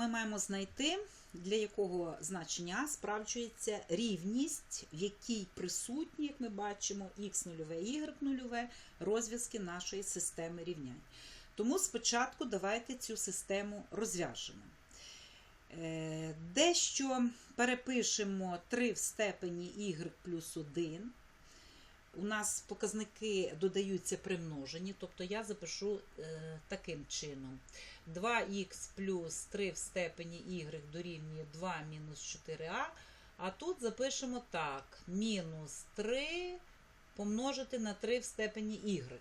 ми маємо знайти, для якого значення справджується рівність, в якій присутні, як ми бачимо, х нульове, y нульове розв'язки нашої системи рівнянь. Тому спочатку давайте цю систему розв'яжемо. Е, Дещо перепишемо 3 в степені y плюс 1. У нас показники додаються при множенні, тобто я запишу е, таким чином. 2х плюс 3 в степені y дорівнює 2 мінус 4а. А тут запишемо так: мінус 3 помножити на 3 в степені y.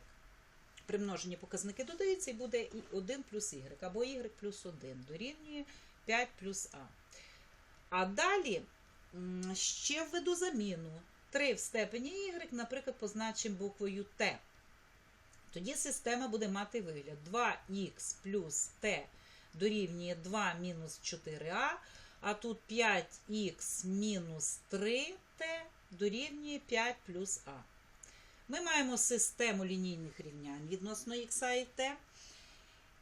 При множенні показники додаються і буде 1 плюс y, або y плюс 1 дорівнює 5 плюс а. А далі ще введу заміну. 3 в степені y, наприклад, позначимо буквою t. Тоді система буде мати вигляд 2х плюс t дорівнює 2 мінус 4а, а тут 5х мінус 3t дорівнює 5 плюс а. Ми маємо систему лінійних рівнянь відносно х і t,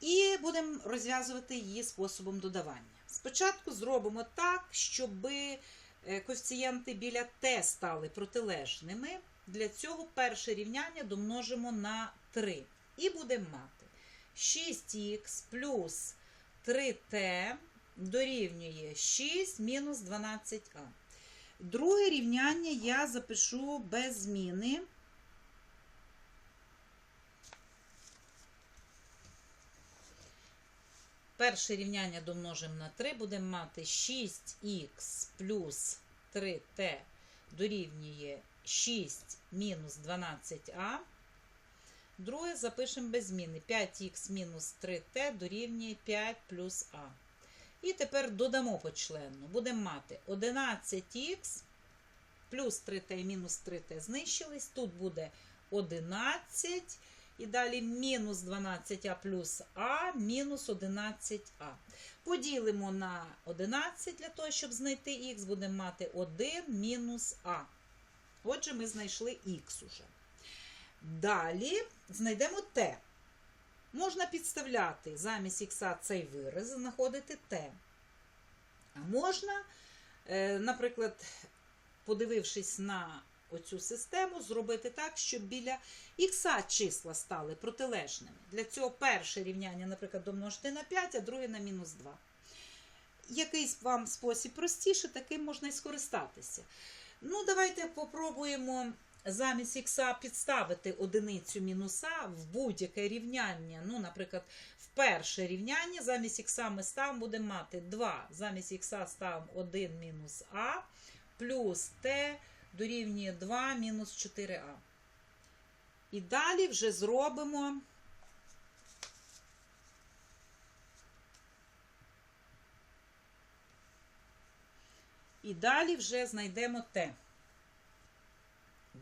і будемо розв'язувати її способом додавання. Спочатку зробимо так, щоб коефіцієнти біля t стали протилежними. Для цього перше рівняння домножимо на 3. І будемо мати 6х плюс 3t дорівнює 6 мінус 12а. Друге рівняння я запишу без зміни. Перше рівняння домножимо на 3, будемо мати 6х плюс 3t дорівнює 6 мінус 12а. Друге запишемо без зміни. 5х мінус 3t дорівнює 5 плюс а. І тепер додамо почленно. Будемо мати 11х плюс 3t і мінус 3t знищились. Тут буде 11. І далі мінус 12а плюс а мінус 11а. Поділимо на 11 для того, щоб знайти х, будемо мати 1 мінус а. Отже, ми знайшли х уже. Далі знайдемо t. Можна підставляти замість х цей вираз, знаходити t. А можна, е, наприклад, подивившись на оцю систему, зробити так, щоб біля х числа стали протилежними. Для цього перше рівняння, наприклад, домножити на 5, а друге на мінус 2. Якийсь вам спосіб простіше, таким можна і скористатися. Ну, давайте попробуємо замість х підставити одиницю мінуса в будь-яке рівняння. Ну, наприклад, в перше рівняння замість х ми ставимо, будемо мати 2. Замість х ставимо 1 мінус а плюс t дорівнює 2 мінус 4а. І далі вже зробимо. І далі вже знайдемо t.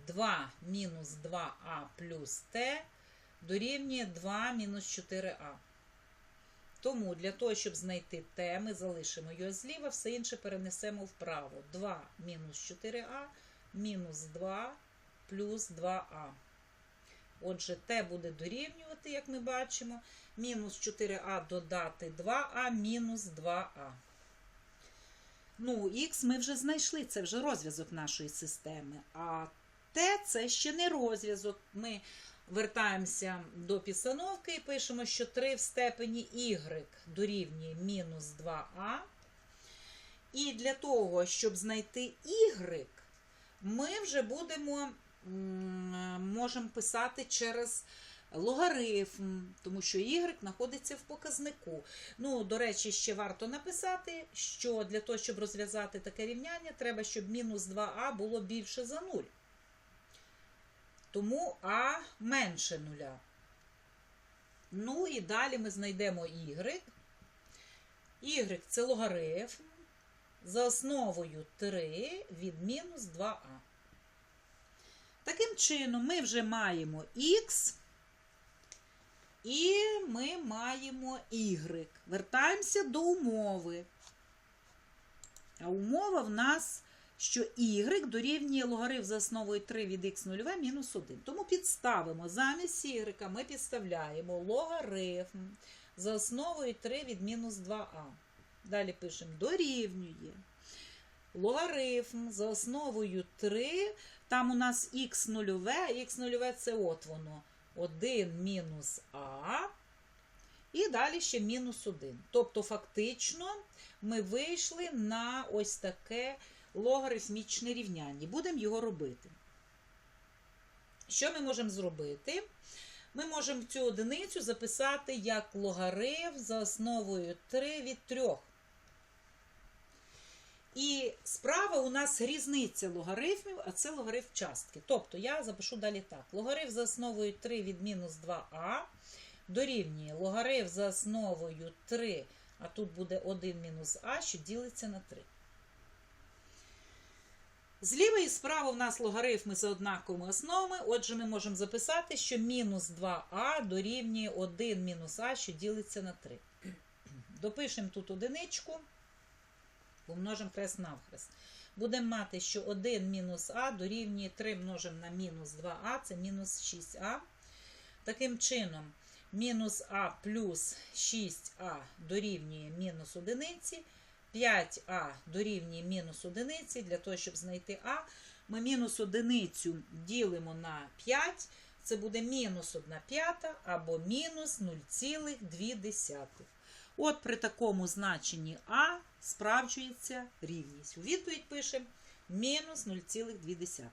2 мінус 2а плюс t дорівнює 2 мінус 4а. Тому для того, щоб знайти t, ми залишимо його зліва, все інше перенесемо вправо. 2 мінус 4а мінус 2 плюс 2а. Отже, t буде дорівнювати, як ми бачимо, мінус 4а додати 2а мінус 2а. Ну, х ми вже знайшли, це вже розв'язок нашої системи. А t це ще не розв'язок. Ми вертаємося до підстановки і пишемо, що 3 в степені y дорівнює мінус 2а. І для того, щоб знайти y, ми вже будемо можемо писати через логарифм, тому що y знаходиться в показнику. Ну, до речі, ще варто написати, що для того, щоб розв'язати таке рівняння, треба, щоб мінус 2а було більше за 0. Тому а менше нуля. Ну і далі ми знайдемо y. y це логарифм за основою 3 від мінус 2а. Таким чином, ми вже маємо х і ми маємо y. Вертаємося до умови. А умова в нас, що y дорівнює логарифм за основою 3 від х 0 мінус 1. Тому підставимо замість y ми підставляємо логарифм за основою 3 від мінус 2а. Далі пишемо дорівнює. Логарифм за основою 3. Там у нас х нульове, х нульове це от воно. 1 мінус а. І далі ще мінус 1. Тобто, фактично, ми вийшли на ось таке логарифмічне рівняння. Будемо його робити. Що ми можемо зробити? Ми можемо цю одиницю записати як логарифм за основою 3 від 3. І справа у нас різниця логарифмів, а це логарифм частки. Тобто я запишу далі так. Логарифм за основою 3 від мінус 2а дорівнює логарифм за основою 3, а тут буде 1 мінус а, що ділиться на 3. Зліва і справа у нас логарифми за однаковими основами. Отже, ми можемо записати, що мінус 2а дорівнює 1 мінус а, що ділиться на 3. Допишемо тут одиничку, помножимо хрест навхрест. Будемо мати, що 1 мінус а дорівнює 3 множимо на мінус 2а, це мінус 6а. Таким чином, мінус а плюс 6а дорівнює мінус одиниці. 5а дорівнює мінус одиниці. Для того, щоб знайти а, ми мінус одиницю ділимо на 5. Це буде мінус 1 п'ята або мінус 0,2. От при такому значенні а справджується рівність. У відповідь пишемо мінус 0,2.